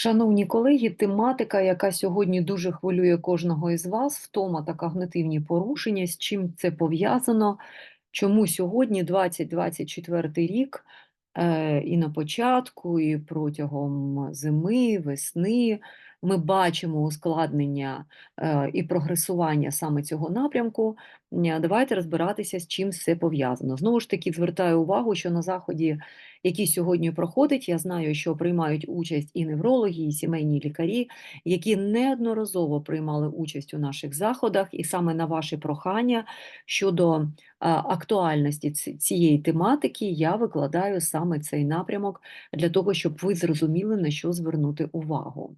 Шановні колеги, тематика, яка сьогодні дуже хвилює кожного із вас, втома та когнитивні порушення, з чим це пов'язано, чому сьогодні, 2024 рік, е, і на початку, і протягом зими, весни, ми бачимо ускладнення е, і прогресування саме цього напрямку. Давайте розбиратися, з чим все пов'язано. Знову ж таки, звертаю увагу, що на заході, який сьогодні проходить, я знаю, що приймають участь і неврологи, і сімейні лікарі, які неодноразово приймали участь у наших заходах, і саме на ваші прохання щодо актуальності цієї тематики я викладаю саме цей напрямок для того, щоб ви зрозуміли, на що звернути увагу.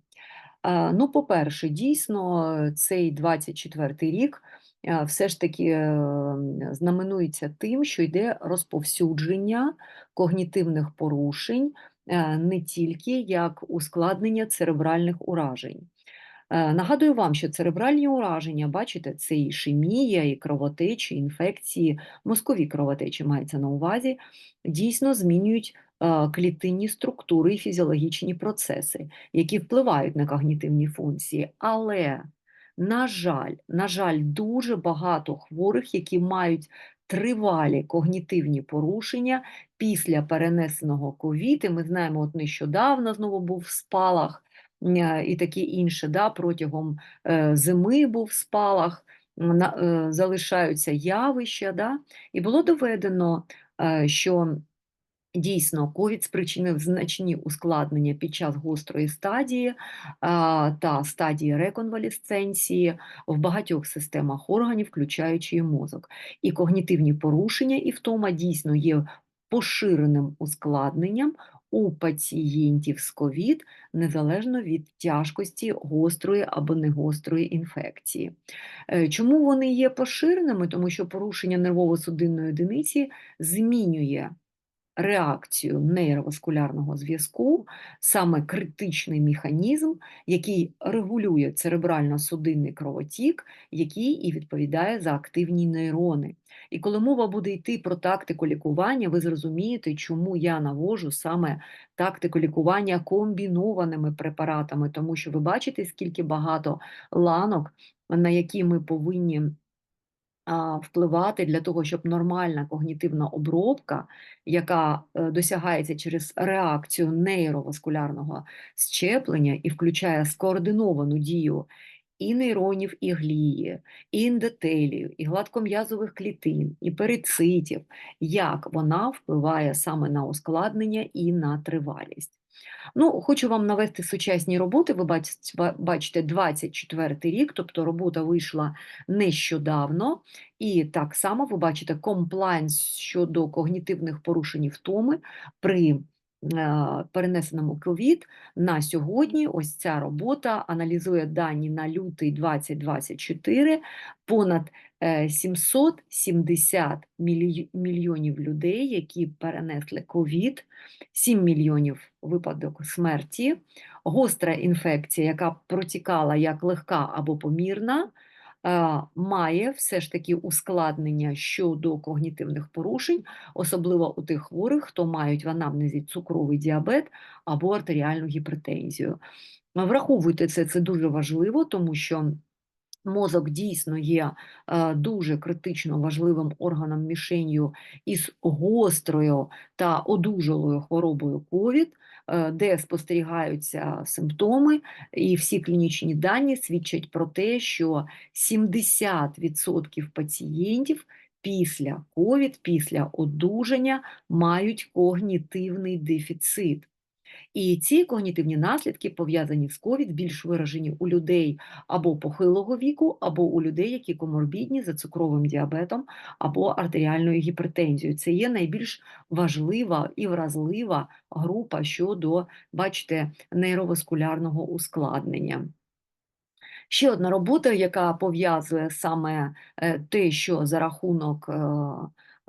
Ну, по-перше, дійсно, цей 24-й рік все ж таки е, знаменується тим, що йде розповсюдження когнітивних порушень е, не тільки як ускладнення церебральних уражень. Е, Нагадую вам, що церебральні ураження, бачите, це ішемія, і кровотечі, інфекції, мозкові кровотечі мається на увазі, дійсно змінюють е, клітинні структури і фізіологічні процеси, які впливають на когнітивні функції. Але, на жаль, на жаль, дуже багато хворих, які мають тривалі когнітивні порушення після перенесеного ковід, ми знаємо, от нещодавно знову був спалах і таке інше. Да, протягом е, зими був спалах, е, залишаються явища. Да, і було доведено, е, що Дійсно, ковід спричинив значні ускладнення під час гострої стадії та стадії реконвалесценції в багатьох системах органів, включаючи і мозок. І когнітивні порушення і втома дійсно є поширеним ускладненням у пацієнтів з ковід, незалежно від тяжкості гострої або негострої інфекції. Е, Чому вони є поширеними? Тому що порушення нервово-судинної одиниці змінює реакцію нейроваскулярного зв'язку, саме критичний механізм, який регулює церебрально-судинний кровотік, який і відповідає за активні нейрони. І коли мова буде йти про тактику лікування, ви зрозумієте, чому я навожу саме тактику лікування комбінованими препаратами, тому що ви бачите, скільки багато ланок, на які ми повинні впливати для того, щоб нормальна когнітивна обробка, яка е, досягається через реакцію нейроваскулярного щеплення і включає скоординовану дію і нейронів, і глії, і ендотелію, і гладком'язових клітин, і перицитів, як вона впливає саме на ускладнення і на тривалість. Ну, хочу вам навести сучасні роботи. Ви бачите, ба- бачите 24 рік, тобто робота вийшла нещодавно. І так само ви бачите комплайнс щодо когнітивних порушень втоми при перенесеному ковід. На сьогодні ось ця робота аналізує дані на лютий 2024, понад е, 770 мільйонів людей, які перенесли ковід, 7 мільйонів випадок смерті, гостра інфекція, яка протікала як легка або помірна, е, має все ж таки ускладнення щодо когнітивних порушень, особливо у тих хворих, хто мають в анамнезі цукровий діабет або артеріальну гіпертензію. Враховуйте це, це дуже важливо, тому що Мозок дійсно є е, дуже критично важливим органом мішенью із гострою та одужалою хворобою ковід, е, де спостерігаються симптоми, і всі клінічні дані свідчать про те, що 70% пацієнтів після ковід, після одужання мають когнітивний дефіцит. І ці когнітивні наслідки пов'язані з ковід більш виражені у людей або похилого віку, або у людей, які коморбідні за цукровим діабетом або артеріальною гіпертензією. Це є найбільш важлива і вразлива група щодо, бачите, нейроваскулярного ускладнення. Ще одна робота, яка пов'язує саме е, те, що за рахунок е,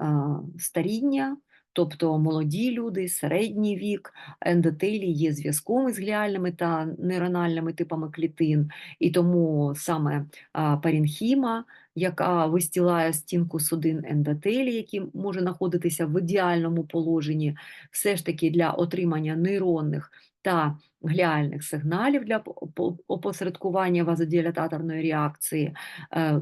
е, старіння, тобто молоді люди, середній вік, ендотелій є зв'язком із гліальними та нейрональними типами клітин, і тому саме а, паренхіма яка вистілає стінку судин ендотелі, який може знаходитися в ідеальному положенні, все ж таки для отримання нейронних та гліальних сигналів для опосередкування вазодилататорної реакції, е,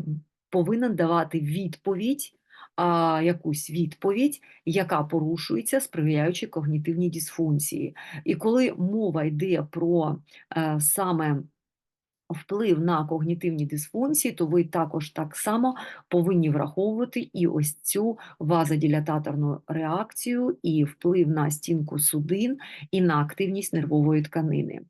повинен давати відповідь а, якусь відповідь, яка порушується, сприяючи когнітивній дисфункції. І коли мова йде про а, е, саме вплив на когнітивні дисфункції, то ви також так само повинні враховувати і ось цю вазодилататорну реакцію, і вплив на стінку судин, і на активність нервової тканини.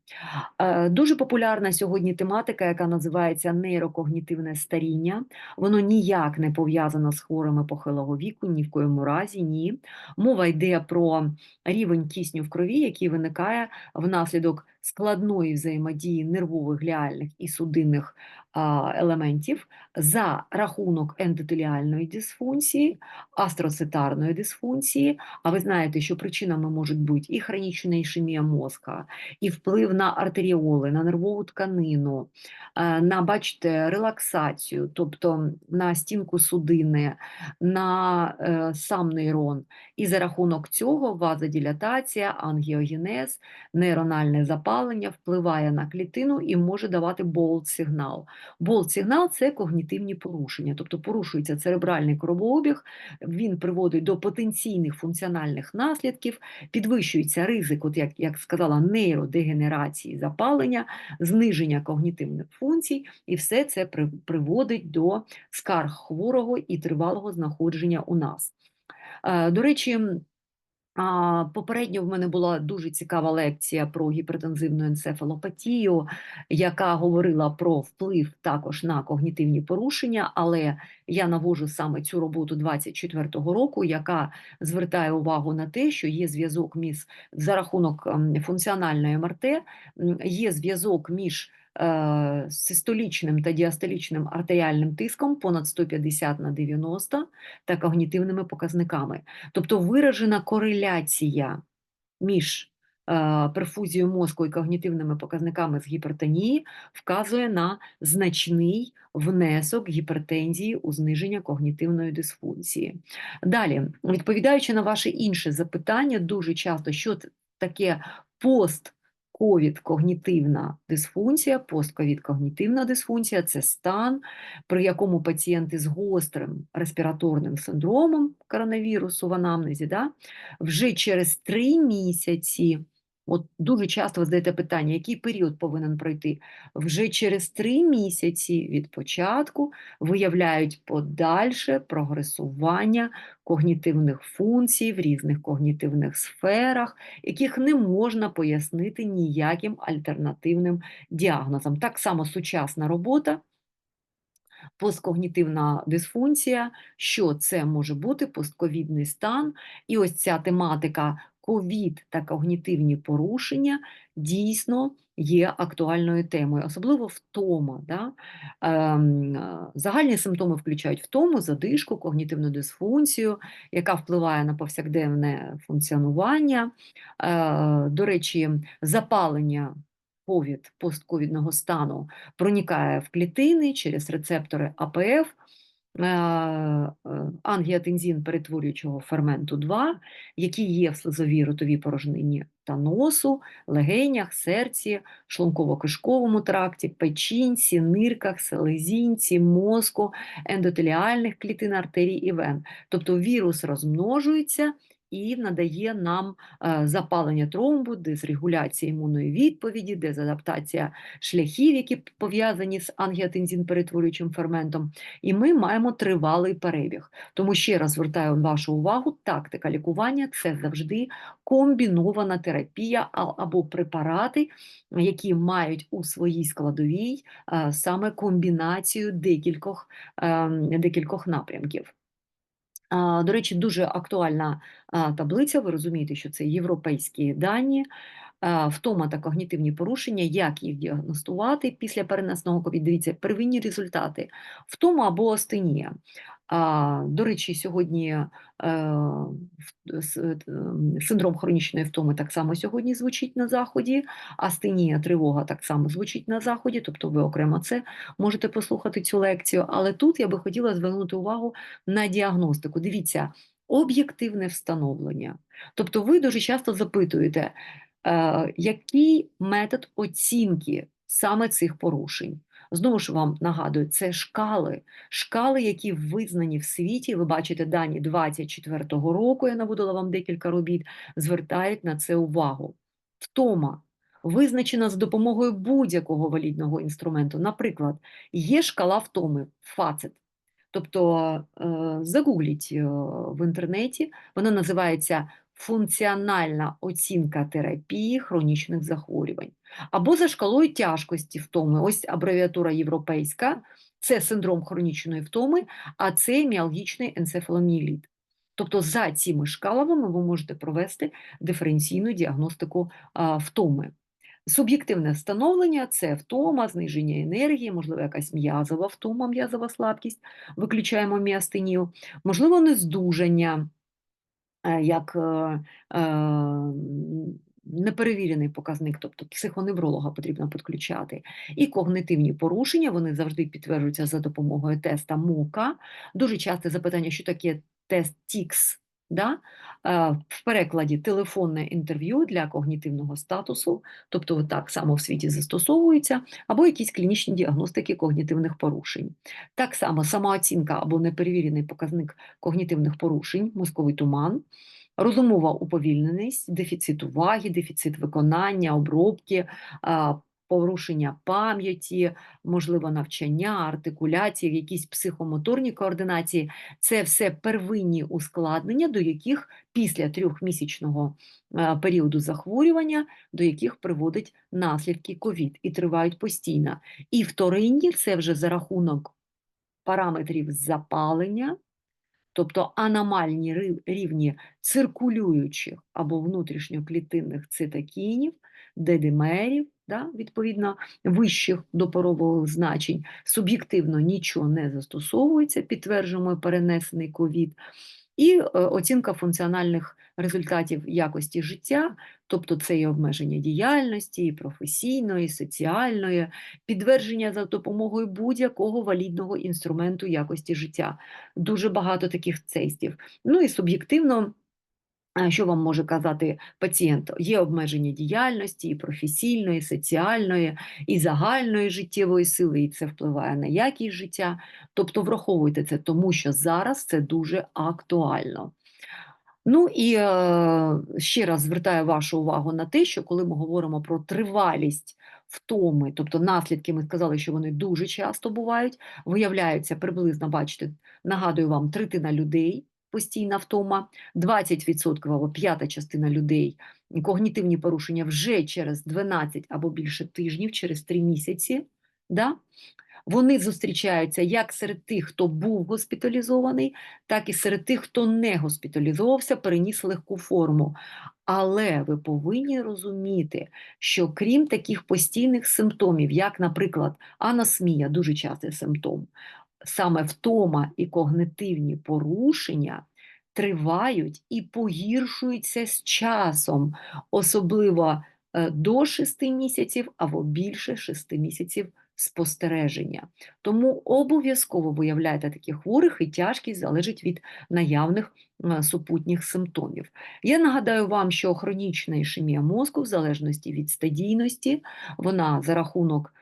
Е, дуже популярна сьогодні тематика, яка називається нейрокогнітивне старіння. Воно ніяк не пов'язано з хворими похилого віку, ні в коєму разі, ні. Мова йде про рівень кисню в крові, який виникає внаслідок складної взаємодії нервових гліальних і судинних елементів за рахунок ендотеліальної дисфункції, астроцитарної дисфункції. А ви знаєте, що причинами можуть бути і хронічна ішемія мозка, і вплив на артеріоли, на нервову тканину, е, на бачите, релаксацію, тобто на стінку судини, на е, сам нейрон. І за рахунок цього вазодилатація, ангіогенез, нейрональне запалення впливає на клітину і може давати болт-сигнал. Болт-сигнал це когнітивні порушення, тобто порушується церебральний кровообіг, він приводить до потенційних функціональних наслідків, підвищується ризик, от як, як сказала, нейродегенерації запалення, зниження когнітивних функцій, і все це приводить до скарг хворого і тривалого знаходження у нас. Е, до речі, Попередньо в мене була дуже цікава лекція про гіпертензивну енцефалопатію, яка говорила про вплив також на когнітивні порушення, але я навожу саме цю роботу 24-го року, яка звертає увагу на те, що є зв'язок між за рахунок ем, функціональної МРТ, є зв'язок між систолічним та діастолічним артеріальним тиском понад 150 на 90 та когнітивними показниками. Тобто виражена кореляція між е, перфузією мозку і когнітивними показниками з гіпертонії вказує на значний внесок гіпертензії у зниження когнітивної дисфункції. Далі, відповідаючи на ваше інше запитання, дуже часто що таке пост ковід-когнітивна дисфункція, постковід-когнітивна дисфункція це стан, при якому пацієнти з гострим респіраторним синдромом коронавірусу в анамнезі да, вже через три місяці. От дуже часто ви задаєте питання, який період повинен пройти. Вже через три місяці від початку виявляють подальше прогресування когнітивних функцій в різних когнітивних сферах, яких не можна пояснити ніяким альтернативним діагнозом. Так само сучасна робота. Посткогнітивна дисфункція, що це може бути постковідний стан, і ось ця тематика ковід та когнітивні порушення дійсно є актуальною темою, особливо втома. Да? Ем, загальні симптоми включають втому, задишку, когнітивну дисфункцію, яка впливає на повсякденне функціонування. Е, до речі, запалення. Ковід постковідного стану проникає в клітини через рецептори АПФ, ангіотензин перетворюючого ферменту 2, який є в слизовій ротовій порожнині та носу, легенях, серці, шлунково-кишковому тракті, печінці, нирках, селезінці, мозку, ендотеліальних клітин артерій і вен. Тобто вірус розмножується і надає нам е, запалення тромбу, дезрегуляція імунної відповіді, дезадаптація шляхів, які пов'язані з ангіотензин-перетворюючим ферментом, і ми маємо тривалий перебіг. Тому ще раз звертаю вашу увагу, тактика лікування це завжди комбінована терапія або препарати, які мають у своїй складовій е, саме комбінацію декількох, ем, декількох напрямків. До речі, дуже актуальна таблиця. Ви розумієте, що це європейські дані, втома та когнітивні порушення, як їх діагностувати після перенесного ковід. Дивіться, первинні результати втома або астенія. А, до речі, сьогодні е, е, синдром хронічної втоми так само сьогодні звучить на заході, астенія, тривога так само звучить на заході, тобто ви окремо це можете послухати цю лекцію. Але тут я би хотіла звернути увагу на діагностику. Дивіться, об'єктивне встановлення. Тобто, ви дуже часто запитуєте, е, який метод оцінки саме цих порушень. Знову ж вам нагадую, це шкали, шкали, які визнані в світі. Ви бачите дані 24-го року. Я наводила вам декілька робіт, звертають на це увагу. Втома визначена з допомогою будь-якого валідного інструменту. Наприклад, є шкала втоми, фацет. Тобто е, загугліть е, в інтернеті, вона називається функціональна оцінка терапії хронічних захворювань. Або за шкалою тяжкості втоми. Ось абревіатура європейська, це синдром хронічної втоми, а це міалгічний енцефаломіеліт. Тобто за цими шкалами ви можете провести диференційну діагностику втоми. Суб'єктивне встановлення це втома, зниження енергії, можливо, якась м'язова втома, м'язова слабкість, виключаємо міастенію, можливо, нездужання, як е, е, неперевірений показник, тобто психоневролога потрібно підключати. І когнитивні порушення, вони завжди підтверджуються за допомогою теста МОКа. Дуже часте запитання, що таке тест ТІКС, да? Е, в перекладі телефонне інтерв'ю для когнітивного статусу, тобто так само в світі застосовується, або якісь клінічні діагностики когнітивних порушень. Так само самооцінка або неперевірений показник когнітивних порушень, мозковий туман, розумова уповільненість, дефіцит уваги, дефіцит виконання, обробки, а, порушення пам'яті, можливо, навчання, артикуляції, якісь психомоторні координації це все первинні ускладнення, до яких після трьохмісячного е, періоду захворювання, до яких приводить наслідки ковід і тривають постійно. І вторинні це вже за рахунок параметрів запалення, тобто аномальні рівні циркулюючих або внутрішньоклітинних цитокінів, дедимерів, да, відповідно вищих допорових значень, суб'єктивно нічого не застосовується, підтверджуємо перенесений ковід, і е, оцінка функціональних результатів якості життя, тобто це і обмеження діяльності, і професійної, і соціальної, підтвердження за допомогою будь-якого валідного інструменту якості життя. Дуже багато таких тестів. Ну і суб'єктивно. Що вам може казати пацієнт? Є обмеження діяльності, і професійної, і соціальної, і загальної життєвої сили, і це впливає на якість життя. Тобто враховуйте це, тому що зараз це дуже актуально. Ну і е, ще раз звертаю вашу увагу на те, що коли ми говоримо про тривалість втоми, тобто наслідки, ми сказали, що вони дуже часто бувають, виявляються приблизно, бачите, нагадую вам, третина людей постійна втома, 20% або п'ята частина людей когнітивні порушення вже через 12 або більше тижнів, через 3 місяці. Да? Вони зустрічаються як серед тих, хто був госпіталізований, так і серед тих, хто не госпіталізовувався, переніс легку форму. Але ви повинні розуміти, що крім таких постійних симптомів, як, наприклад, анасмія, дуже частий симптом, саме втома і когнитивні порушення тривають і погіршуються з часом, особливо е, до 6 місяців або більше 6 місяців спостереження. Тому обов'язково виявляйте таких хворих, і тяжкість залежить від наявних е, супутніх симптомів. Я нагадаю вам, що хронічна ішемія мозку, в залежності від стадійності, вона за рахунок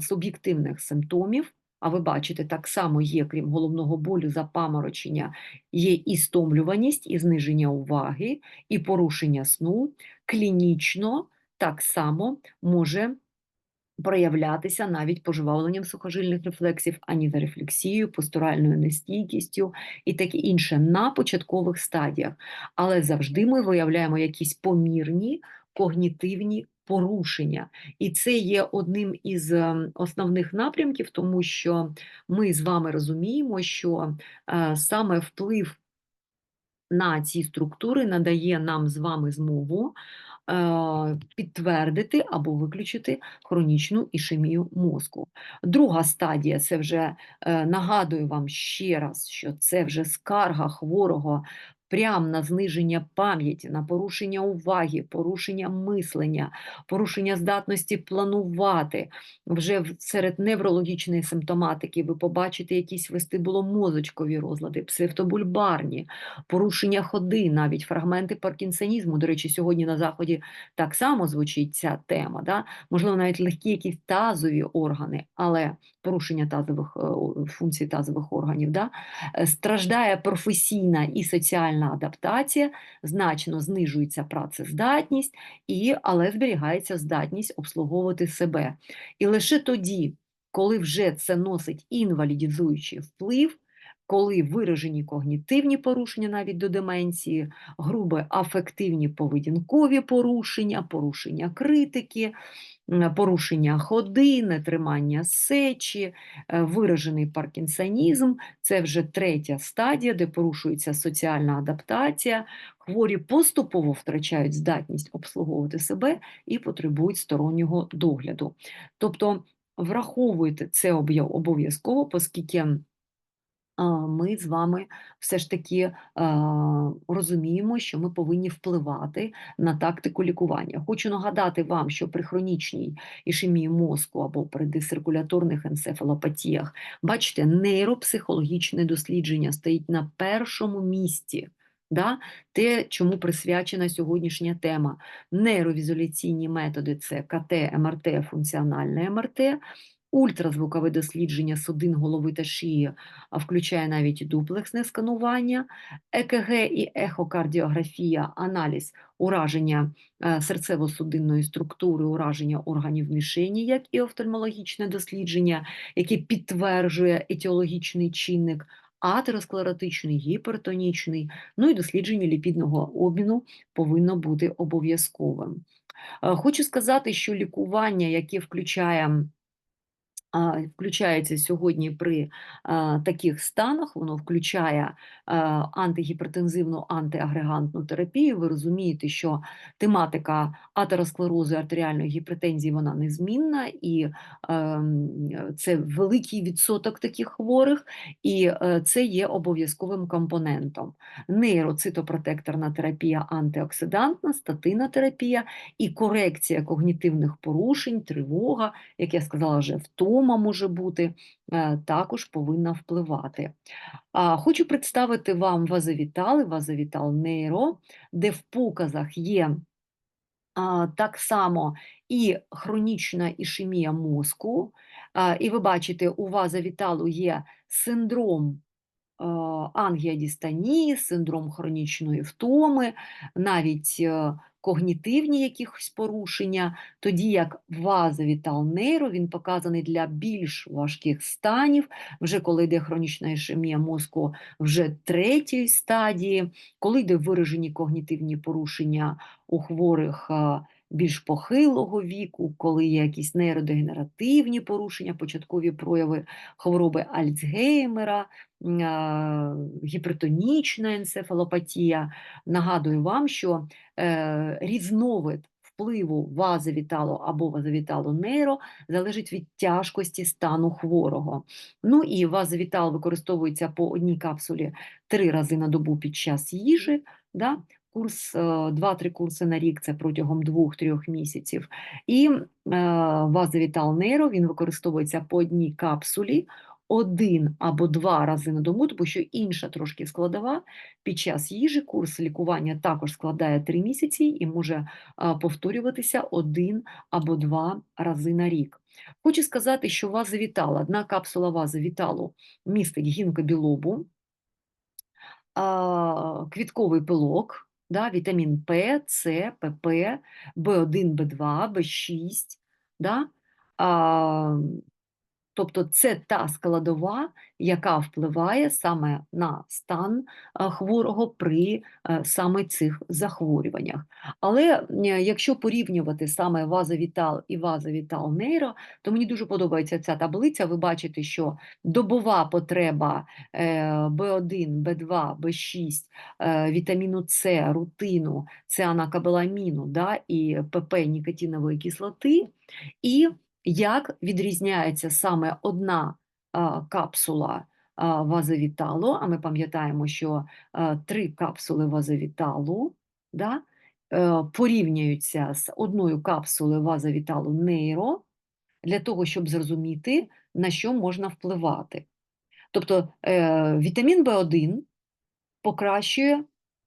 суб'єктивних симптомів. А ви бачите, так само є, крім головного болю, запаморочення, є і стомлюваність, і зниження уваги, і порушення сну. Клінічно так само може проявлятися навіть пожвавленням сухожильних рефлексів, анізорефлексією, постуральною нестійкістю і таке інше на початкових стадіях. Але завжди ми виявляємо якісь помірні когнітивні порушення. І це є одним із ем, основних напрямків, тому що ми з вами розуміємо, що е, саме вплив на ці структури надає нам з вами змогу е, підтвердити або виключити хронічну ішемію мозку. Друга стадія це вже е, нагадую вам ще раз, що це вже скарга хворого прямо на зниження пам'яті, на порушення уваги, порушення мислення, порушення здатності планувати. Вже серед неврологічної симптоматики ви побачите якісь вестибуломозочкові розлади, псевтобульбарні, порушення ходи, навіть фрагменти паркінсонізму. До речі, сьогодні на заході так само звучить ця тема. Да? Можливо, навіть легкі якісь тазові органи, але порушення тазових е, функцій тазових органів. Да? Е, страждає професійна і соціальна адаптація, значно знижується працездатність, і, але зберігається здатність обслуговувати себе. І лише тоді, коли вже це носить інвалідізуючий вплив, коли виражені когнітивні порушення навіть до деменції, грубе афективні поведінкові порушення, порушення критики, порушення ходи, нетримання сечі, е, виражений паркінсонізм це вже третя стадія, де порушується соціальна адаптація. Хворі поступово втрачають здатність обслуговувати себе і потребують стороннього догляду. Тобто враховуйте це обов'язково, оскільки ми з вами все ж таки розуміємо, що ми повинні впливати на тактику лікування. Хочу нагадати вам, що при хронічній ішемії мозку або при дисциркуляторних енцефалопатіях, бачите, нейропсихологічне дослідження стоїть на першому місці. Да? Те, чому присвячена сьогоднішня тема. Нейровізоляційні методи це КТ, МРТ, функціональне МРТ, Ультразвукове дослідження судин голови та шиї, а включає навіть дуплексне сканування, ЕКГ і ехокардіографія, аналіз ураження е, серцево-судинної структури, ураження органів мішені, як і офтальмологічне дослідження, яке підтверджує етіологічний чинник, атеросклеротичний, гіпертонічний, ну і дослідження ліпідного обміну повинно бути обов'язковим. Е, хочу сказати, що лікування, яке включає Включається сьогодні при таких станах, воно включає антигіпертензивну антиагрегантну терапію. Ви розумієте, що тематика атеросклерозу і артеріальної гіпертензії вона незмінна, і це великий відсоток таких хворих, і е, це є обов'язковим компонентом. Нейроцитопротекторна терапія антиоксидантна, статинна терапія і корекція когнітивних порушень, тривога, як я сказала, вже втом втома може бути, е, також повинна впливати. Хочу представити вам вазовітали, вазовітал нейро, де в показах є так само і хронічна ішемія мозку, і ви бачите, у вазовіталу є синдром ангіодістанії, синдром хронічної втоми, навіть е, когнітивні якісь порушення, тоді як вазовітал нейро він показаний для більш важких станів, вже коли йде хронічна ішемія мозку вже третьої стадії, коли йде виражені когнітивні порушення у хворих більш похилого віку, коли є якісь нейродегенеративні порушення, початкові прояви хвороби Альцгеймера, гіпертонічна енцефалопатія. Нагадую вам, що е, різновид впливу вазовіталу або вазовіталу нейро залежить від тяжкості стану хворого. Ну і вазовітал використовується по одній капсулі три рази на добу під час їжі. Да? Курс 2-3 е, курси на рік це протягом 2-3 місяців. І е, вазовітал нейро він використовується по одній капсулі один або два рази на добу, тому що інша трошки складова. Під час їжі курс лікування також складає 3 місяці і може повторюватися один або два рази на рік. Хочу сказати, що вазовітал, одна капсула вазовіталу містить гінкобілобу, квітковий пилок, да, вітамін П, С, ПП, В1, В2, В6, да, Тобто це та складова, яка впливає саме на стан е, хворого при е, саме цих захворюваннях. Але якщо порівнювати саме вазовітал і вазовітал нейро, то мені дуже подобається ця таблиця. Ви бачите, що добова потреба В1, В2, В6, вітаміну С, рутину, цианакабеламіну да, і ПП нікотинової кислоти. і як відрізняється саме одна капсула вазовіталу, а ми пам'ятаємо, що три капсули вазовіталу да, е, порівнюються з одною капсулою вазовіталу нейро для того, щоб зрозуміти, на що можна впливати. Тобто е, вітамін В1 покращує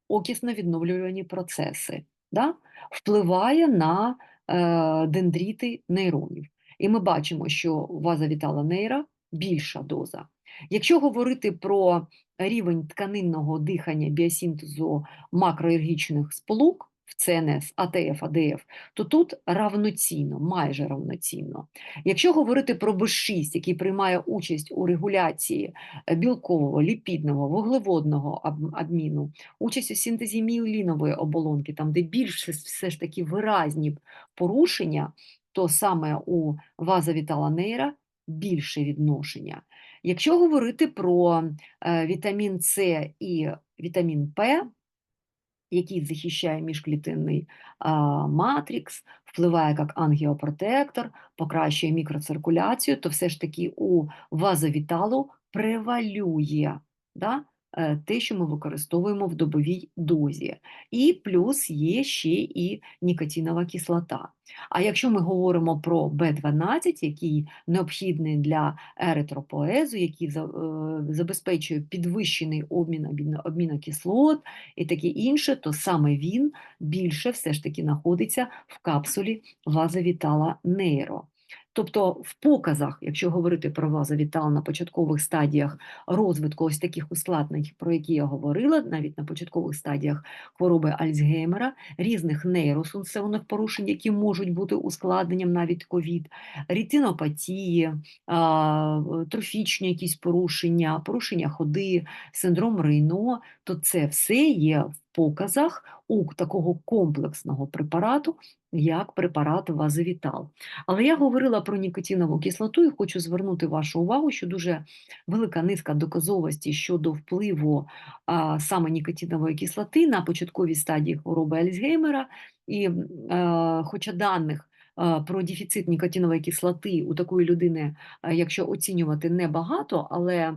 окісно-відновлювані процеси, да? впливає на е, дендріти нейронів. І ми бачимо, що ваза вітала нейра більша доза. Якщо говорити про рівень тканинного дихання біосінтезу макроергічних сполук, в ЦНС, АТФ, АДФ, то тут равноцінно, майже равноцінно. Якщо говорити про Б6, який приймає участь у регуляції білкового, ліпідного, вуглеводного обміну, участь у синтезі міелінової оболонки, там де більш все ж таки виразні порушення, то саме у вазовітала нейра більше відношення. Якщо говорити про е, вітамін С і вітамін П, який захищає міжклітинний матрикс, впливає як ангіопротектор, покращує мікроциркуляцію, то все ж таки у вазовіталу превалює да, те, що ми використовуємо в добовій дозі. І плюс є ще і нікотинова кислота. А якщо ми говоримо про В12, який необхідний для еритропоезу, який е, забезпечує підвищений обмін обмінокислот і таке інше, то саме він більше все ж таки знаходиться в капсулі вазовітала нейро. Тобто в показах, якщо говорити про вазовітал на початкових стадіях розвитку ось таких ускладнень, про які я говорила, навіть на початкових стадіях хвороби Альцгеймера, різних нейросунцевних порушень, які можуть бути ускладненням навіть ковід, рітинопатії, трофічні якісь порушення, порушення ходи, синдром Рейно, то це все є в показах у такого комплексного препарату, як препарат вазовітал. Але я говорила про нікотинову кислоту і хочу звернути вашу увагу, що дуже велика низка доказовості щодо впливу а, саме нікотинової кислоти на початковій стадії хвороби Альцгеймера, і а, хоча даних про дефіцит нікотинової кислоти у такої людини, якщо оцінювати небагато, але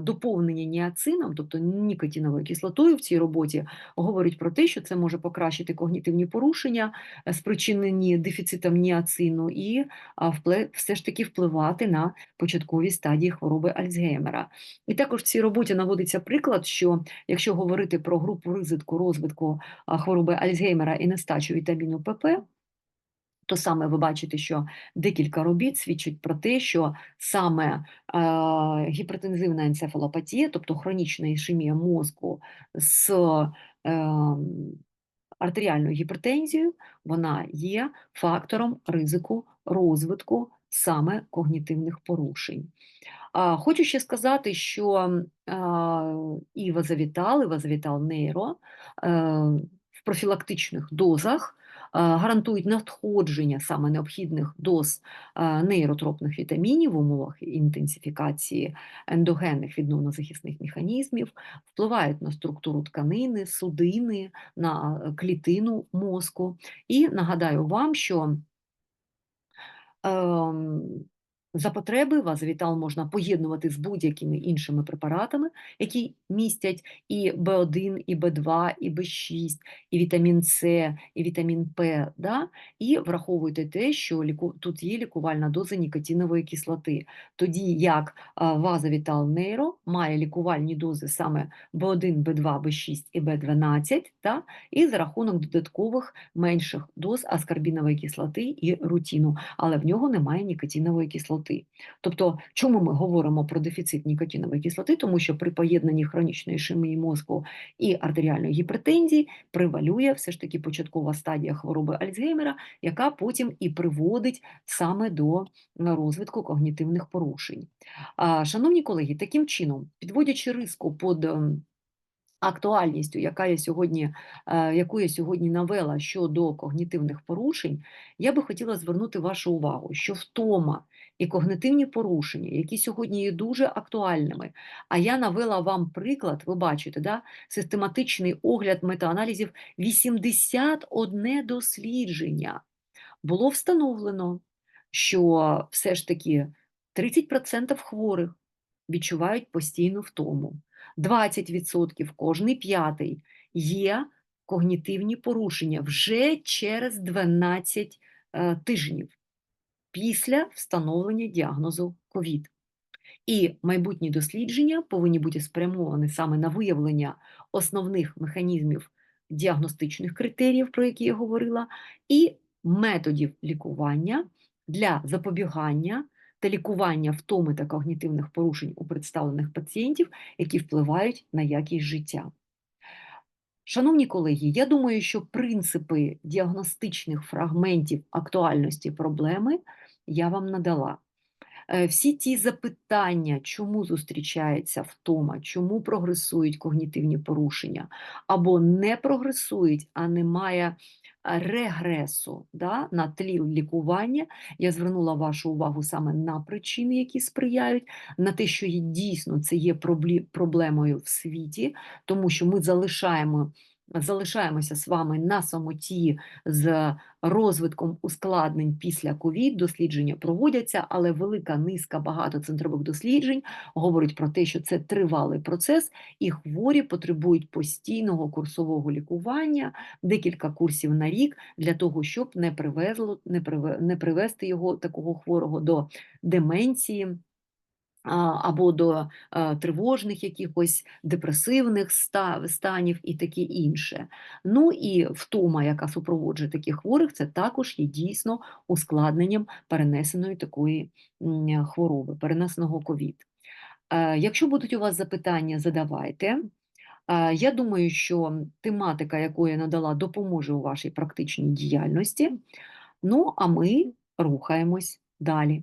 доповнення ніацином, тобто нікотиновою кислотою в цій роботі, говорить про те, що це може покращити когнітивні порушення, е, спричинені дефіцитом ніацину, і все ж таки впливати на початкові стадії хвороби Альцгеймера. І також в цій роботі наводиться приклад, що якщо говорити про групу ризику розвитку хвороби Альцгеймера і нестачу вітаміну ПП, то саме ви бачите, що декілька робіт свідчать про те, що саме е, гіпертензивна енцефалопатія, тобто хронічна ішемія мозку з е, артеріальною гіпертензією, вона є фактором ризику розвитку саме когнітивних порушень. А, Хочу ще сказати, що а, і вазовітал, і вазовітал нейро е, в профілактичних дозах гарантують надходження саме необхідних доз нейротропних вітамінів в умовах інтенсифікації ендогенних відновно-захисних механізмів, впливають на структуру тканини, судини, на клітину мозку. І нагадаю вам, що ем, за потреби вазовітал можна поєднувати з будь-якими іншими препаратами, які містять і В1, і В2, і В6, і вітамін С, і вітамін П. Да? І враховуйте те, що тут є лікувальна доза нікотинової кислоти, тоді як вазовітал нейро має лікувальні дози саме В1, В2, В6 і В12, да? і за рахунок додаткових менших доз аскорбінової кислоти і рутіну, але в нього немає нікотинової кислоти. Кислоти. Тобто, чому ми говоримо про дефіцит нікотинової кислоти? Тому що при поєднанні хронічної ішемії мозку і артеріальної гіпертензії превалює все ж таки початкова стадія хвороби Альцгеймера, яка потім і приводить саме до розвитку когнітивних порушень. Шановні колеги, таким чином, підводячи риску під ем, актуальністю, яка я сьогодні, е, яку я сьогодні навела щодо когнітивних порушень, я би хотіла звернути вашу увагу, що втома і когнитивні порушення, які сьогодні є дуже актуальними, а я навела вам приклад, ви бачите, да, систематичний огляд метааналізів 81 дослідження. Було встановлено, що все ж таки 30% хворих відчувають постійну втому. 20% кожний п'ятий є когнітивні порушення вже через 12 е, тижнів після встановлення діагнозу ковід. І майбутні дослідження повинні бути спрямовані саме на виявлення основних механізмів діагностичних критеріїв, про які я говорила, і методів лікування для запобігання та лікування втоми та когнітивних порушень у представлених пацієнтів, які впливають на якість життя. Шановні колеги, я думаю, що принципи діагностичних фрагментів актуальності проблеми я вам надала. Е, всі ті запитання, чому зустрічається втома, чому прогресують когнітивні порушення, або не прогресують, а немає регресу да, на тлі лікування. Я звернула вашу увагу саме на причини, які сприяють, на те, що дійсно це є проблемою в світі, тому що ми залишаємо залишаємося з вами на самоті з розвитком ускладнень після ковід. Дослідження проводяться, але велика низка багатоцентрових досліджень говорить про те, що це тривалий процес, і хворі потребують постійного курсового лікування, декілька курсів на рік для того, щоб не привезло, не привести його такого хворого до деменції або до тривожних якихось депресивних станів і таке інше. Ну і втома, яка супроводжує таких хворих, це також є дійсно ускладненням перенесеної такої хвороби, перенесеного ковід. Е, якщо будуть у вас запитання, задавайте. Е, я думаю, що тематика, яку я надала, допоможе у вашій практичній діяльності. Ну, а ми рухаємось далі.